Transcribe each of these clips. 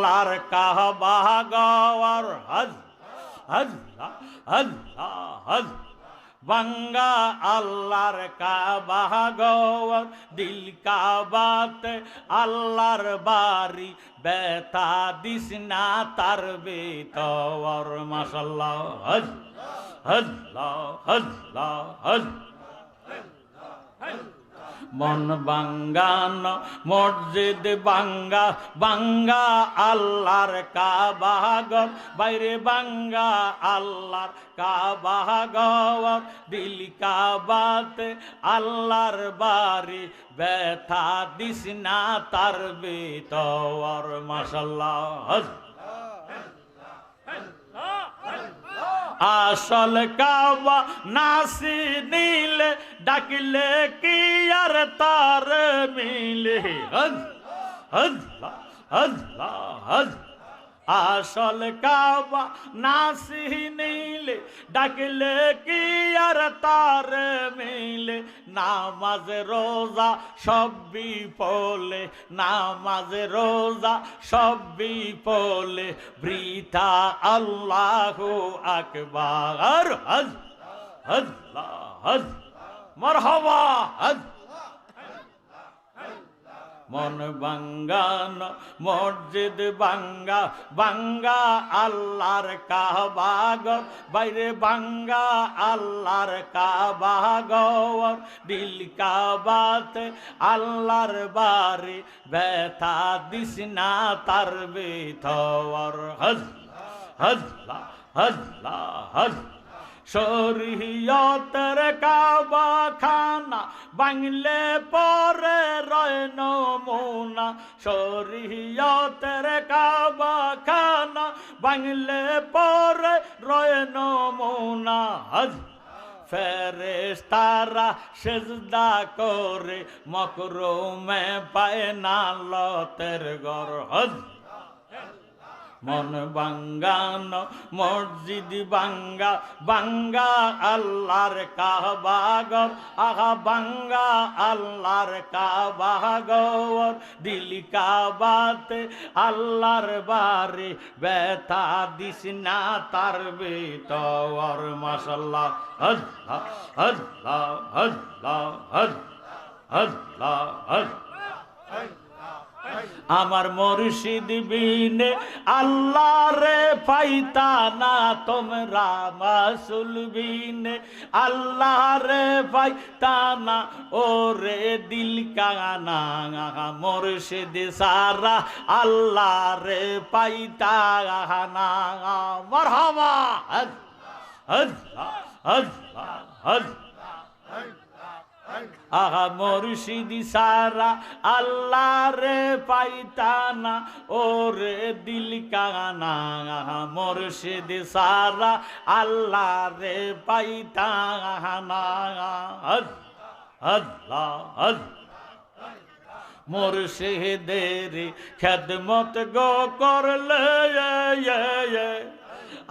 আল্লাহর কাবা গওয়ার হজ হজ হজ হজ। বাঙ্গা আল্লাহর কাবা গওয়ার দিল কাবাতে আল্লাহর বাড়ি, বেতা দিস না তার বেতর মাসাল্লাহ হজ হজ হজ হজ। মন বাঙ্গান, মসজিদ বাঙ্গা বাঙ্গা আল্লাহর কাবাগর বাইরে বাঙ্গা আল্লাহর কাবাগর দিল কাবাতে আল্লাহর বাড়ি, ব্যথা দিস না তার বেতর মাসাল্লাহ হজ আসল কাবা নাসি নীলে ডাকিলে কি আর তার মিলে? হজ হজ হজ হজ। আসল কাবা নাসি নীলে, ডাকলে কি আর তার মিলে? নামাজ রোজা সব বিপলে নামাজ রোজা সব বিপলে বৃথা আল্লাহ আকবার হজ হজ হজ, মরহবা, হজ। মন বাঙ্গান মসজিদ বাঙ্গা বাঙ্গা আল্লাহর কাবাগর বাইরে বাঙ্গা আল্লাহর কাবাগর দিল কাবাতে আল্লাহর বাড়ি, ব্যথা দিস না তার বেথর হজ হজ হজ হজ। শরীয়তের কাবা খানা বাংলে পরে রয় নমুনা। শরীয়তের কাবা খানা বাংলে পরে রয় নমুনা। হজ ফেরেস্তারা সেজদা করে, মকরুমে পায় না লতের গর হজ মন বাঙ্গান, মসজিদ বাঙ্গা বাঙ্গা আল্লাহর কাবাগর আহা, বাঙ্গা আল্লাহর কাবাগর দিল কাবাতে আল্লাহর বারে ব্যথা দিস না তার বেতর মাসাল্লাহ হজ হজ হজ হজ হজ হজ আমার মুর্শিদ বিনে আল্লাহ রে পাইতা না তোমরা মাসুল বিনে। আল্লাহ রে পাইতা না ও রে দিল কানা মুর্শিদ সারা। আল্লাহ রে পাইতা না, মারহাবা। হজ হজ হজ হজ। আহা মুর্শিদি সারা আল্লাহ রে পাইতানা ও দিল কানা আহা মুর্শিদি সারা আল্লাহ রে পাইতানা। আল্লাহ খেদমত গো করলে,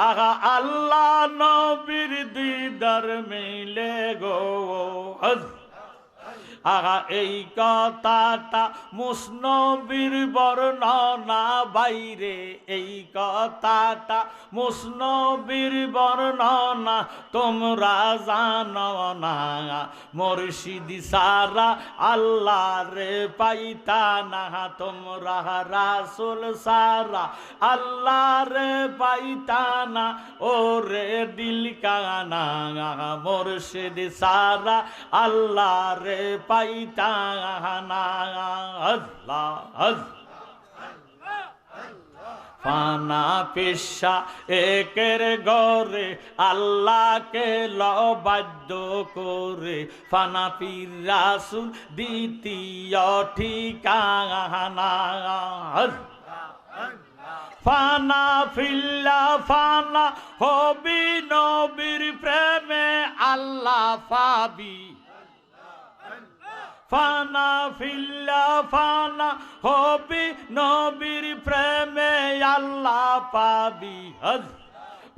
আহা আল্লাহ নবীর দিদার মিলে গো। হজ আহা, এই কথাটা মুসনবীর বর্ণনা বাইরে। এই কথাটা মুসনবীর বর্ণনা তোমরা জানো না। মুর্শিদি সারা আল্লাহ রে পাইতা না। তোমরা রাসুল সারা আল্লাহ রে পাইতা না। ও রে দিল কানা মুর্শিদি সারা আল্লাহ রে পাইতা আল্লাহ আল্লাহ ফানা পেশা একের গরে আল্লাহকে লবাদ্য করে। ফানা পীর রাসুল দ্বিতীয় ঠিকানা। ফানা ফিল্লা, ফানা হবি নবীর প্রেমে আল্লাহ পাবি ফানা ফিল্লা ফানা হবি নবীর প্রেমে আল্লাহ পাবি হজ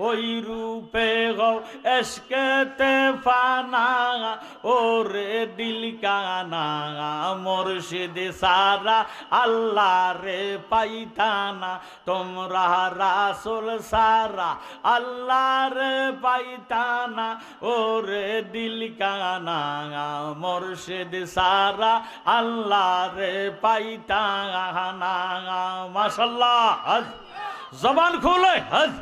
ওই রূপে গো এসকেতে ফানা, ওরে দিল কানা, মুর্শিদ সারা আল্লাহ রে পাইতানা, তোমরা রাসুল সারা আল্লাহ রে পাইতানা, ওরে দিল কানা, মুর্শিদ সারা আল্লাহ রে পাইতানা, মাশাল্লাহ, হজ, জবান খুলে, হজ।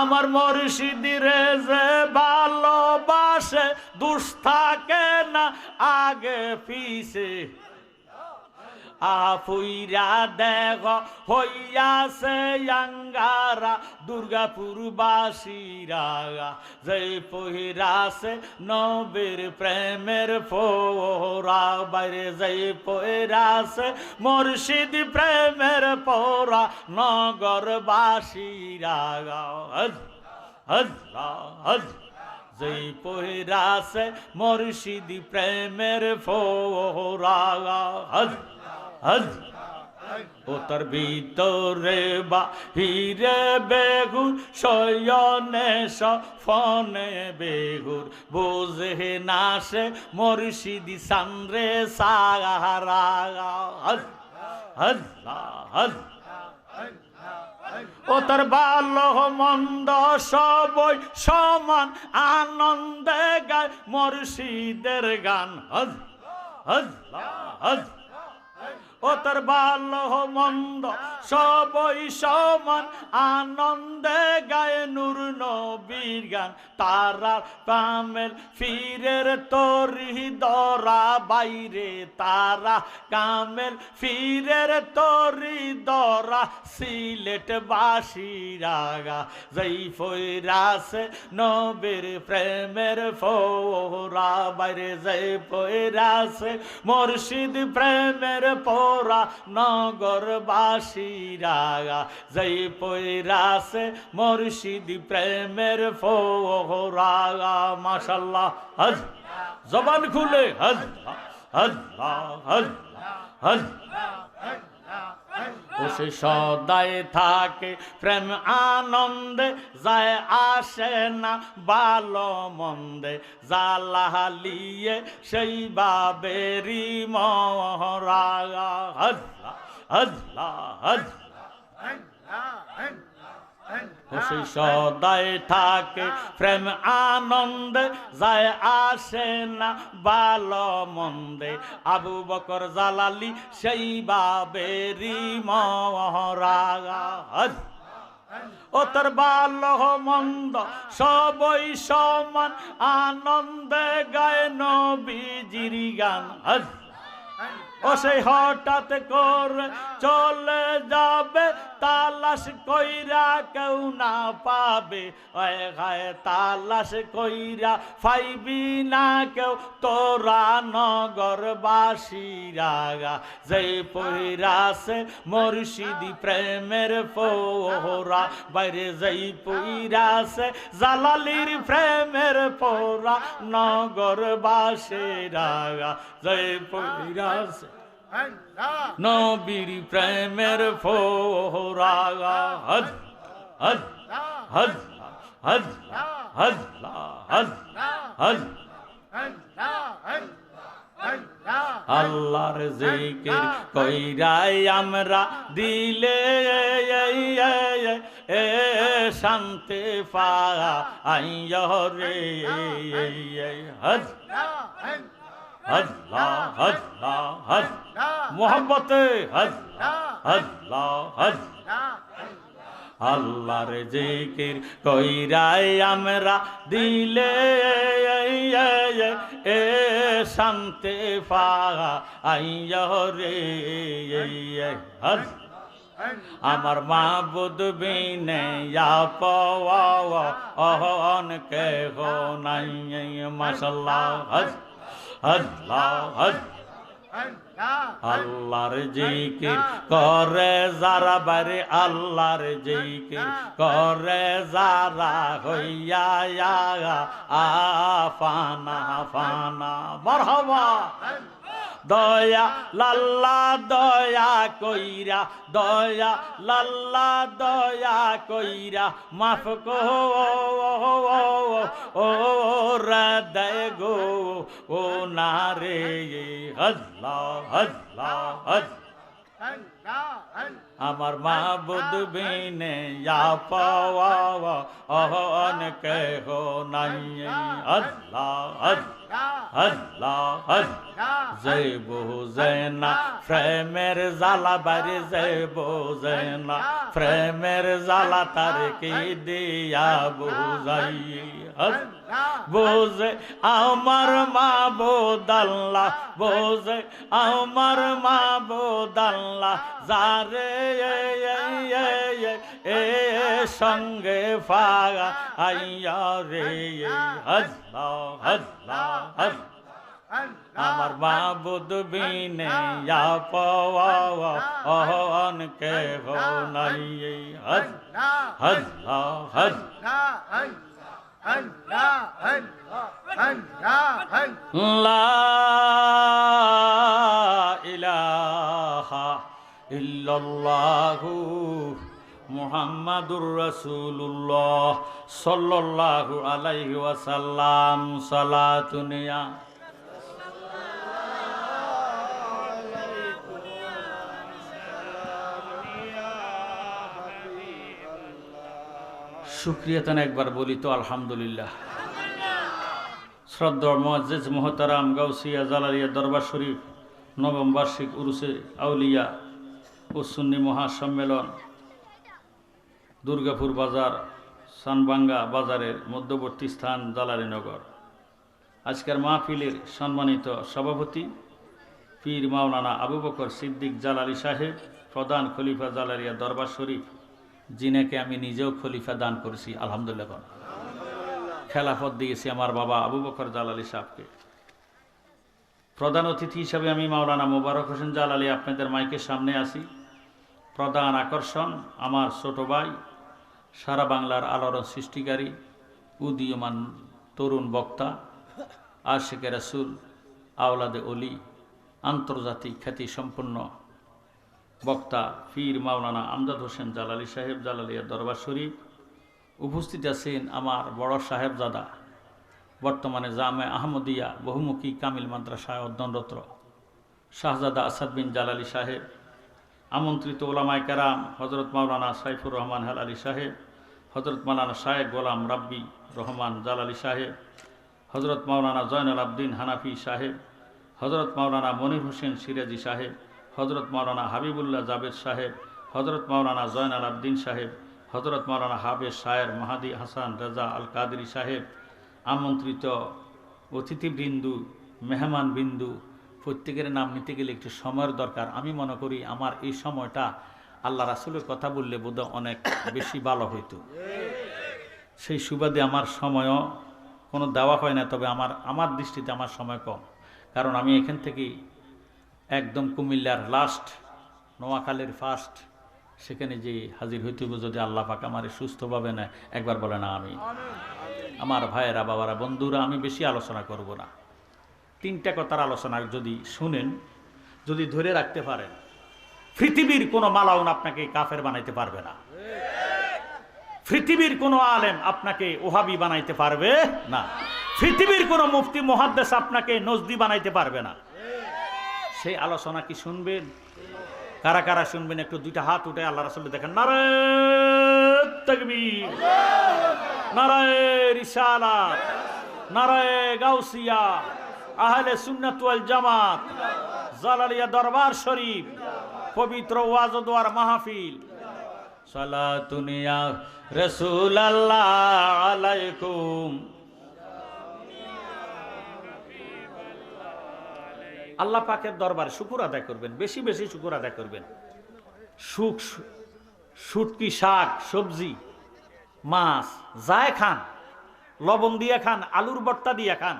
আমার মরিষিদিরে যে ভালোবাসে দুষ থাকে না আগে পিছে। আফুইরা দেখ হইয়াছে আঙ্গারা দুর্গাপুর বাসীরা যে পহিরাছে নবীর প্রেমের ফোরা, বাইরে যে পহিরাছে মুর্শিদ প্রেমের পোরা নগর বাসীরা হজ হজ হজ। যেই পহিরাছে মুর্শিদ প্রেমের ফোরা, হজ। হজ। ও তার ভিতরে বাহিরে বেগুর শয়নে ফনে বেগুর বোঝে না সে মুর্শিদি সানরে সাহারা। হজ হজ হজ। ও তার ভালো মন্দ সবই সমান আনন্দে গায় মুর্শিদের গান। হজ হজ হজ। ও তার ভালো মন্দ, সবই সমান। আনন্দে গায়ে নূর নবীর গান। তারা কামেল ফিরের তরি দরা বাইরে। তারা কামেল ফিরের তরি দরা সিলেট বাসিরাগা জೈ ফৈরাসে নবীর প্রেমের ফোরা বাইরে জೈ ফৈরাসে মুর্শিদ প্রেমের পোরা নগর নগরবাসীরা, যাই পৈরাসে মুর্শিদ প্রেমের ফোরা মাশাল্লাহ, হজ, জবান খুলে হজ হজ হজ হজ। ও সে সদায় থাকে, প্রেম আনন্দে যায় আসে না ভালো মন্দে। জালাহালিয়ে সেই বাবেরি মহরা হজলা হজলা হজলা সেই সদায় থাকে, প্রেম আনন্দে যায় আসে না ভালো মন্দে। আবু বকর জালালি সেই বাবেরি মহরাগা ও তোর ভালো মন্দ, সবই সমান, আনন্দে গায় নবীজির গান। ও সেই হঠাৎ করে চলে যাবে তালাশ কইরা কেউ না পাবে। ওয়ে তালাশ কইরা ফাইবি না কেউ। তোরা নগর বাসিরাগা যেই পইরাছে মুর্শিদি প্রেমের ফোরা বাইরে যেই পইরাছে জালালির প্রেমের পোরা নগর বাসিরাগা যেই পইরাছে নবীর প্রেমের ফোরা হজ হজ হজ হজ হজ হজ হজ। আল্লাহর জিকির কইরাই আমরা দিলে, এ শান্তি পা আইয় রে হজ। মোহাম্মতে আল্লাহর জিকির কইরাই আমরা দিলে এ শান্তি পা আইয় রে হজ আমার মাবুদ বিনে পাওয়া অহন কে হো নাই মাসাল্লাহ হজ আল্লাহর জিকির করে যারা বারে আল্লাহর জিকির করে যারা হইয়া আফানা ফানা মারহাবা। দয়া, লাল্লা, দয়া কইরা, দয়া, লাল্লা, দয়া কইরা, মাফ কো, ও, হৃদয় গো, ও না রে হল্লা হল্লা হল্লা আমার মা বুধ বিনে পাওয়া, অহন কে হো নাই আল্লাহ আল্লাহ আল্লাহ আল্লাহ জয় বুঝেনা প্রেমের জালা বাড়ি জয় বুঝেনা প্রেমের জালা তার কি দিয়া বুঝাই? বোঝে আমার মা বোদাল্লা বোঝে আমার মা বোদাল্লা যারে এ, সঙ্গে ফাগা আইয়া রে হল্লা হল্লা হল্লা। আমার মাবুদ বিনে অহন কে হো নাই হল্লা হল্লা লা ইলাহা ইল্লাল্লাহু মুহাম্মাদুর রাসূলুল্লাহ সাল্লাল্লাহু আলাইহি ওয়াসাল্লাম সালাতুনিয়া শুক্রিয়া একবার বলি তো, আলহামদুলিল্লাহ। শ্রদ্ধ মজ্জেজ মোহতারাম গাউসিয়া জালালিয়া দরবার শরীফ, নবম বার্ষিক উরুসে আউলিয়া ও সুন্নি মহাসম্মেলন, দুর্গাপুর বাজার, সানবাঙ্গা বাজারের মধ্যবর্তী স্থান, জালালিনগর। আজকের মাহফিলের সম্মানিত সভাপতি পীর মাওলানা আবু বকর সিদ্দিক জালালি সাহেব, প্রধান খলিফা জালালিয়া দরবার শরীফ যিনাকে আমি নিজেও খলিফা দান করেছি, আলহামদুলিল্লাহ। খেলাফত দিয়েছি আমার বাবা আবু বকর জালালি সাহেবকে প্রধান অতিথি হিসাবে আমি মাওলানা মোবারক হোসেন জালালি আপনাদের মাইকের সামনে আসি প্রধান আকর্ষণ আমার ছোট ভাই, সারা বাংলার আলোড়ন সৃষ্টিকারী, উদীয়মান তরুণ বক্তা আশেকে রাসুল, আওলাদে অলি আন্তর্জাতিক খ্যাতি সম্পন্ন বক্তা ফির মাওলানা আমজাদ হোসেন জালালি সাহেব জালালিয়া দরবার শরীফ উপস্থিত আছেন আমার বড় সাহেবজাদা, বর্তমানে জামে আহমদিয়া বহুমুখী কামিল মাদ্রাসায় অধ্যয়নরত শাহজাদা আসাদ বিন জালালি সাহেব, আমন্ত্রিত ওলামায় কারাম হজরত মাওলানা সাইফুর রহমান হেল আলী সাহেব হজরত মাওলানা শাহেব গোলাম রাব্বি রহমান জালালি সাহেব হজরত মাওলানা জয়নুল আবদিন হানাফি সাহেব হজরত মাওলানা মনির হোসেন সিরাজি সাহেব হজরত মাওলানা হাবিবুল্লাহ জাবেদ সাহেব হজরত মাওলানা জয়নাল আবদিন সাহেব হজরত মাওলানা হাফেজ শায়ের মাহাদি হাসান রাজা আল কাদরি সাহেব, আমন্ত্রিত অতিথিবৃন্দু মেহমান বিন্দু প্রত্যেকের নাম নিতে গেলে একটু সময়ের দরকার। আমি মনে করি আমার এই সময়টা আল্লাহ রাসুলের কথা বললে বোধহয় অনেক বেশি ভালো হইতো। সেই সুবাদে আমার সময়ও কোনো দেওয়া হয় না, তবে আমার আমার দৃষ্টিতে আমার সময় কম। কারণ আমি এখান থেকে একদম কুমিল্লার লাস্ট নোয়াখালীর ফার্স্ট সেখানে যে হাজির হইতে হবে যদি আল্লাহ পাক আমার সুস্থভাবে না একবার বলে না আমি আমার ভাইয়েরা, বাবারা, বন্ধুরা, আমি বেশি আলোচনা করব না। তিনটা কথার আলোচনা যদি শুনেন, যদি ধরে রাখতে পারেন, পৃথিবীর কোনো মালাউন আপনাকে কাফের বানাইতে পারবে না। পৃথিবীর কোনো আলেম আপনাকে ওহাবি বানাইতে পারবে না। পৃথিবীর কোনো মুফতি মহাদ্দেশ আপনাকে নজদি বানাইতে পারবে না। সেই আলোচনা কি শুনবেন কারা কারা শুনবেন? একটু দুইটা হাত উঠে আল্লাহ রাসুল দেখেন, নারায় নারায় নারায় জামাত, জালালিয়া দরবার শরীফ, পবিত্র ওয়াজদোয়ার মাহফিল। সালাতুনিয়া আল্লাহ আলাইকুম। আল্লাহ পাকের দরবারে শুকুর আদায় করবেন, বেশি বেশি শুকুর আদায় করবেন। সুখ, সুটকি, শাক, সবজি, মাছ যায় খান, লবণ দিয়ে খান, আলুর বর্তা দিয়ে খান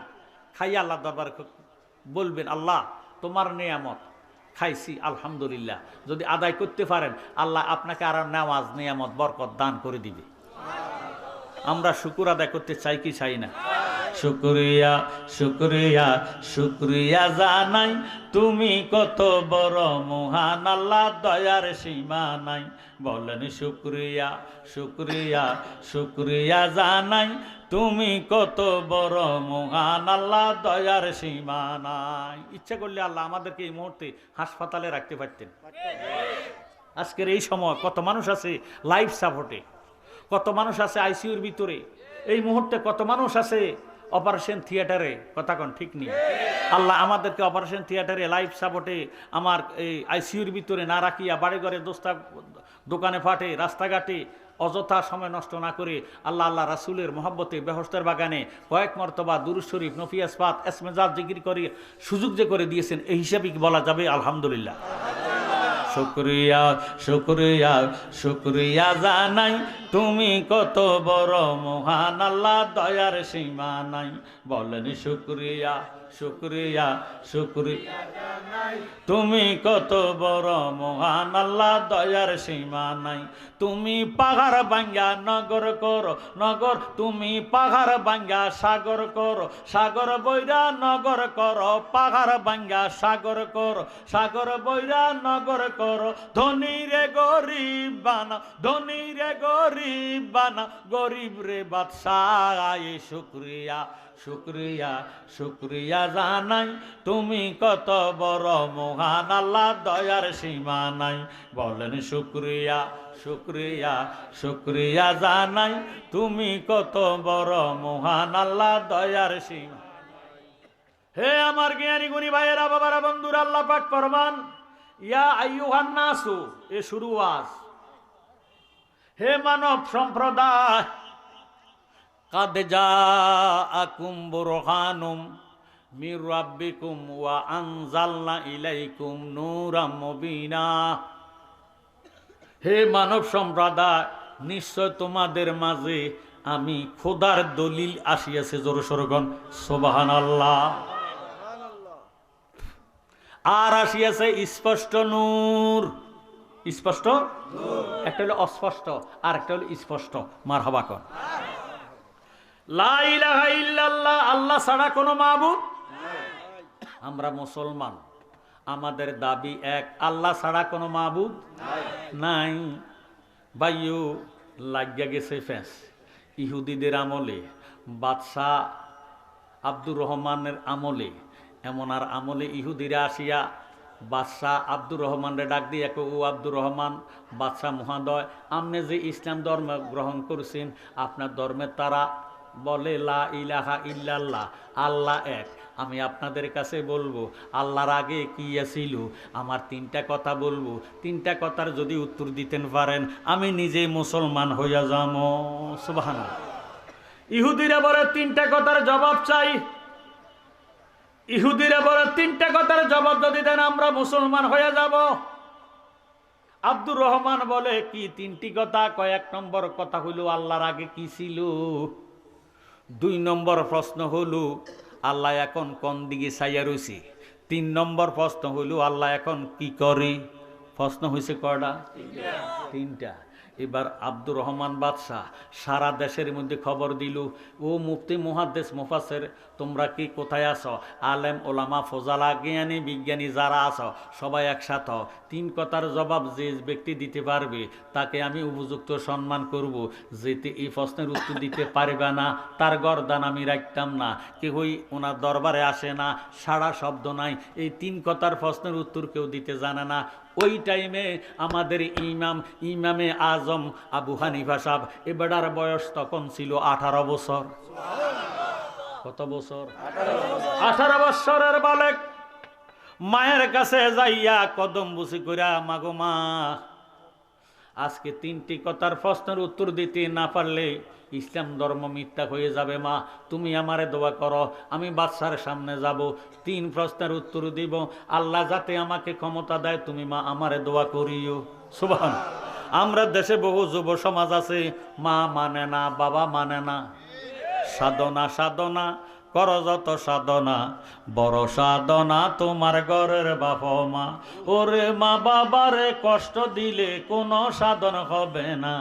খাই আল্লাহ দরবারে বলবেন, আল্লাহ, তোমার নেয়ামত খাইছি, আলহামদুলিল্লাহ। যদি আদায় করতে পারেন, আল্লাহ আপনাকে আর নেওয়াজ নেয়ামত, বরকত দান করে দিবে। আমরা শুকুর আদায় করতে চাই কি চাই না? শুক্রিয়া শুক্রিয়া শুক্রিয়া জানাই। তুমি কত বড় মহান, আল্লাহ দয়ার সীমা নাই। বলেন শুক্রিয়া শুক্রিয়া শুক্রিয়া জানাই। তুমি কত বড় মহান, আল্লাহ দয়ার সীমা নাই। ইচ্ছা করলে আল্লাহ আমাদেরকে এই মুহূর্তে হাসপাতালে রাখতে পারতেন। আজকের এই সময় কত মানুষ আছে লাইফ সাপোর্টে কত মানুষ আছে আইসিইউর ভিতরে, এই মুহূর্তে কত মানুষ আছে অপারেশন থিয়েটারে কথা কোন, ঠিক নেই? আল্লাহ আমাদেরকে অপারেশন থিয়েটারে লাইফ সাপোর্টে আমার এই আইসিইউর ভিতরে না রাখিয়া বাড়ি ঘরে দোস্তা দোকানে ফাটে, রাস্তাঘাটে অযথা সময় নষ্ট না করে আল্লাহ আল্লাহ রাসুলের মহব্বতে বেহস্তের বাগানে কয়েক মর্তবা দুরুজ শরীফ নফিয়াস পাত এসমেজাজ জিকির করে সুযোগ যে করে দিয়েছেন, এই হিসাবে বলা যাবে? আলহামদুলিল্লাহ। শুক্রিয়া শুক্রিয়া শুক্রিয়া জানাই। তুমি কত বড় মহান আল্লাহ দয়ার সীমা নাই। বলেন শুক্রিয়া। শুক্রিয়া শুক্রিয়া তুমি কত বড় মহান, আল্লাহ দয়ার সীমা নাই। তুমি পাহাড় বাঙ্গা নগর করো, নগর তুমি পাহাড় বাঙ্গা সাগর করো। সাগর বৈরা নগর করো, পাহাড় বাঙ্গা সাগর করো। সাগর বৈরা নগর করো, ধনী রে গরিব বানা, ধনী রে গরিব বানা। গরিব রে বাদশাহ শুক্রিয়া। শুক্রিয়া শুক্রিয়া জানাই। তুমি কত বড় মহান, আল্লাহ দয়ার সীমা নাই। বলেন শুক্রিয়া শুক্রিয়া শুক্রিয়া জানাই। তুমি কত বড় মহান, আল্লাহ দয়ার সীমা হে আমার জ্ঞানী গুণী ভাইয়েরা, বাবারা, বন্ধুরা, আল্লাহ পাক ফরমান। ইয়া আইয়ুহান নাসু, এ শুরু আজ হে মানব সম্প্রদায় হে মানব সম্প্রদায় নিশ্চয় তোমাদের মাঝে আমি খোদার দলিল আসিয়াছে জোর সরগণ। সোবাহান আল্লাহ আর আসিয়াছে স্পষ্ট নূর। স্পষ্ট? একটা হলো অস্পষ্ট আর একটা হলো স্পষ্ট। মার হবা আল্লাহ ছাড়া কোনো মাবুদ? আমরা মুসলমান। আমাদের দাবি এক, আল্লাহ ছাড়া কোনো মাবুদ? নাই। বাইয়ু লাগিয়া গেছে ফেঁস। ইহুদিদের আমলে, বাদশাহ আব্দুর রহমানের আমলে, এমন আর আমলে ইহুদিরা আসিয়া বাদশাহ আব্দুর রহমানরে ডাক দিয়ে এক ও আব্দুর রহমান, বাদশাহ মহাদয় আপনি যে ইসলাম ধর্ম গ্রহণ করেছেন, আপনার ধর্মের তারা বলে, লা ইলাহা ইল্লাল্লাহ, আল্লাহ এক। আমি আপনাদের কাছে বলব, আল্লাহর আগে কি আছিল? আমার তিনটা কথা বলব। তিনটা কথার যদি উত্তর দিতেন পারেন, আমি নিজে মুসলমান হইয়া যাম সুবাহান ইহুদিরা বলে, তিনটা কথার জবাব চাই। ইহুদিরা বলে, তিনটা কথার জবাব যদি দেন, আমরা মুসলমান হয়ে যাব। আব্দুর রহমান বলে, কি তিনটি কথা? কয়েক নম্বর কথা হইল, আল্লাহর আগে কি ছিল? দুই নম্বর প্রশ্ন হলো, আল্লাহ এখন কোন দিকে চাইয়া রয়েছে? তিন নম্বর প্রশ্ন হলো, আল্লাহ এখন কি করে? প্রশ্ন হয়েছে কটা তিনটা। এবার আব্দুর রহমান বাদশাহ সারা দেশের মধ্যে খবর দিল, ও মুফতি মুহাদ্দেস মুফাসের তোমরা কি কোথায় আছো? আলেম, ওলামা, ফজালা, জ্ঞানী, বিজ্ঞানী যারা আছো, সবাই একসাথ। তিন কথার জবাব যে ব্যক্তি দিতে পারবে, তাকে আমি উপযুক্ত সম্মান করব। যেতে এই প্রশ্নের উত্তর দিতে পারবে না, তার গরদান আমি রাখতাম না। কেউই ওনার দরবারে আসে না সারা শব্দ নাই। এই তিন কথার প্রশ্নের উত্তর কেউ দিতে জানে না। ওই টাইমে আমাদের ইমাম, ইমামে আজম আবু হানিফা সাহ এবার বয়স তখন ছিল আঠারো বছর। কত বছর? আঠারো বছরের বালেক। মায়ের কাছে যাইয়া কদম বুসি কইরা, মাগো মা আজকে তিনটি কথার প্রশ্নের উত্তর দিতে না পারলে ইসলাম ধর্ম মিথ্যা হয়ে যাবে মা। তুমি আমারে দোয়া করো, আমি বাচ্চার সামনে যাব। তিন প্রশ্নের উত্তর দিব, আল্লাহ যাতে আমাকে ক্ষমতা দেয়, তুমি মা আমারে দোয়া করিও। সুবান আমরা দেশে বহু যুব সমাজ আছে, মা মানে না, বাবা মানে না। সাধনা সাধনা কর যত সাধনা, বড় সাধনা তোমার ঘরের বাপ মা। ওরে মা বাবারে কষ্ট দিলে কোনো সাধন হবে না।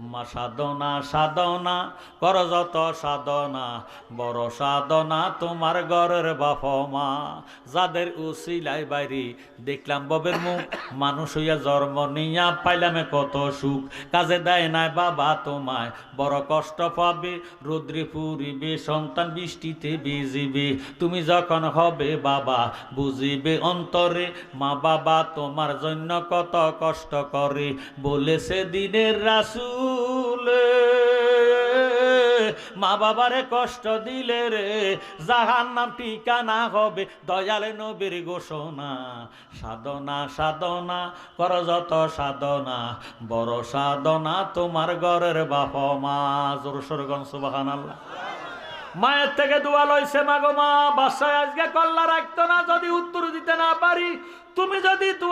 মা সাধনা সাধনা, কর যত সাধনা, বড় সাধনা তোমার ঘরের বাপ মা। যাদের উসিলাই বাইরি, দেখলাম ববের মুখ, মানুষ হইয়া জন্ম নিয়া পাইলামে কত সুখ। কাজে দেয় নাই বাবা তোমায়, বড় কষ্ট পাবে, রুদ্রে পুরিবে, সন্তান বৃষ্টিতে ভিজিবে। তুমি যখন হবে বাবা, বুঝিবে অন্তরে, মা বাবা তোমার জন্য কত কষ্ট করে। বলেছে দিনের রাসুলে মা বাবারে কষ্ট দিলে রে জাহান নাম ঠিকানা হবে দয়ালে নবীর ঘোষণা। সাধনা সাধনা, কর যত সাধনা, বড় সাধনা তোমার ঘরের বাপ মা। জোর সরগন সুবাহান আল্লাহ মায়ের থেকে দোয়া লইছে মাগো মা, বাসায় আজকে কল্লা রাখতো না, যদি উত্তর দিতে না পারি, তুমি যদি দোয়া